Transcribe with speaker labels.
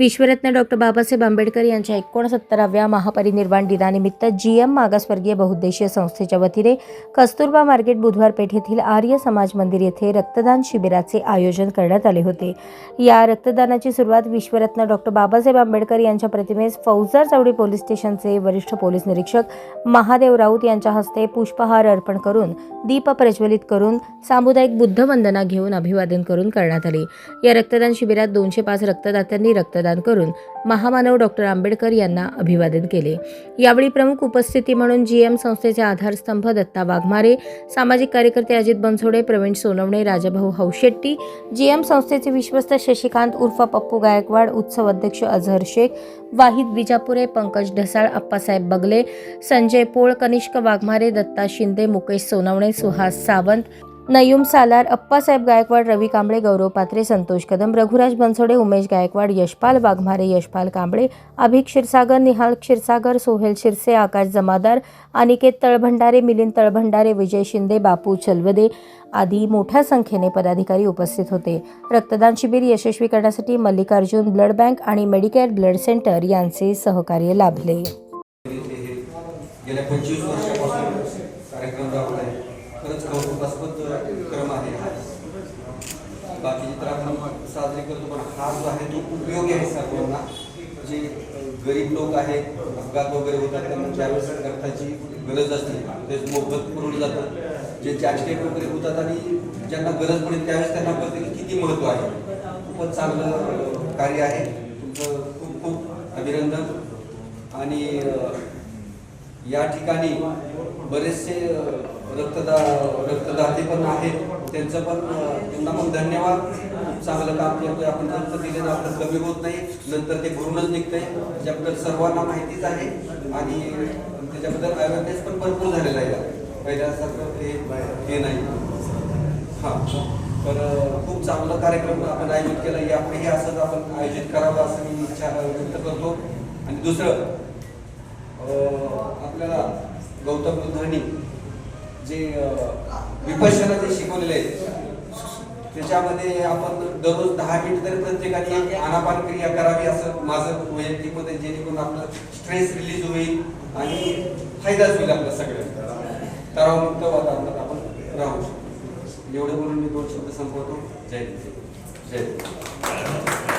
Speaker 1: विश्वरत्न doctor Babasaheb Ambedkar यांच्या एकोणसत्तराव्या महापरिनिर्वाण दिनानिमित्त G M मागासवर्गीय बहुद्देशीय संस्थेच्या वतीने कस्तुरबा मार्केट बुधवार पेठ येथील आर्य समाज मंदिर येथे रक्तदान शिबिराचे आयोजन करण्यात आले होते. या रक्तदानाची सुरुवात विश्वरत्न डॉक्टर बाबासाहेब आंबेडकर यांच्या प्रतिमेस फौजदार चौडी पोलीस स्टेशनचे वरिष्ठ पोलीस निरीक्षक महादेव राऊत यांच्या हस्ते पुष्पहार अर्पण करून दीप प्रज्वलित करून सामुदायिक बुद्ध वंदना घेऊन अभिवादन करून करण्यात आले. या रक्तदान शिबिरात दोनशे पाच रक्तदात्यांनी रक्तदान करून महामानव डॉक्टर आंबेडकर यांना अभिवादन केले. यावेळी प्रमुख उपस्थिती म्हणून जी एम संस्थेचे आधारस्तंभ दत्ता वाघमारे सामाजिक कार्यकर्ते अजित बनसोडे प्रवीण सोनवणे राजाभाऊ हौशेट्टी जी एम संस्थेचे विश्वस्त शशिकांत उर्फ पप्पू गायकवाड उत्सव अध्यक्ष अझहर शेख वाहिद विजापुरे पंकज ढसाळ अप्पासाहेब बगले संजय पोळ कनिष्क वाघमारे दत्ता शिंदे मुकेश सोनवणे सुहास सावंत नयूम सालार अप्पासाहेब गायकवाड रवी कांबळे गौरव पात्रे संतोष कदम रघुराज बनसोडे उमेश गायकवाड यशपाल वाघमारे यशपाल कांबळे अभिक क्षीरसागर निहाल क्षीरसागर सोहेल शिरसे आकाश जमादार अनिकेत तळभंडारे मिलिंद तळभंडारे विजय शिंदे बापू चलवदे आदी मोठ्या संख्येने पदाधिकारी उपस्थित होते. रक्तदान शिबिर यशस्वी करण्यासाठी मल्लिकार्जुन ब्लड बँक आणि मेडिकेअर ब्लड सेंटर यांचे सहकार्य लाभले.
Speaker 2: कार्यक्रम आहे खरंच कौतुकास्पद क्रम आहे हा. बाकी तर आपण साजरे करतो पण हा जो आहे तो उपयोगी आहे सर्वांना. जे गरीब लोक आहेत अपघात वगैरे होतात त्यांना ज्यावेळेस रक्ताची गरज असते ते मोफत पुरवलं जातं जे ॲक्सिडेंट वगैरे होतात आणि ज्यांना गरज पडेल त्यावेळेस त्यांना कळते की किती महत्त्व आहे. खूपच चांगलं कार्य आहे. तुमचं खूप खूप अभिनंदन. आणि या ठिकाणी बरेचसे रक्तदा रक्तदाते पण आहेत. त्यांचं पण त्यांना मग धन्यवाद. खूप चांगलं काम करतोय आपण. रक्त दिलेलं आपलं कमी होत नाही. नंतर ते भरूनच निघतंय. त्याच्याबद्दल सर्वांना माहितीच आहे. आणि त्याच्याबद्दल अवेअरनेस पण भरपूर झालेला आहे. पहिल्यासारखं ते हे नाही. हां. तर खूप चांगला कार्यक्रम आपण आयोजित केला. यापुढेही असंच आपण आयोजित करावं असं मी इच्छा व्यक्त करतो. आणि दुसरं आपल्याला गौतम बुद्धांनी जे विपश्यना जे शिकवलेले आहेत त्याच्यामध्ये आपण दररोज दहा मिनिट तरी प्रत्येकाने आनापान क्रिया करावी असं माझं वैयक्तिक मत जेणेकरून आपलं स्ट्रेस रिलीज होईल आणि फायदाच होईल आपल्या सगळ्यांना तणावमुक्त वातावरणात आपण राहू शकतो. एवढं बोलून मी दोन शब्द संपवतो. जय जय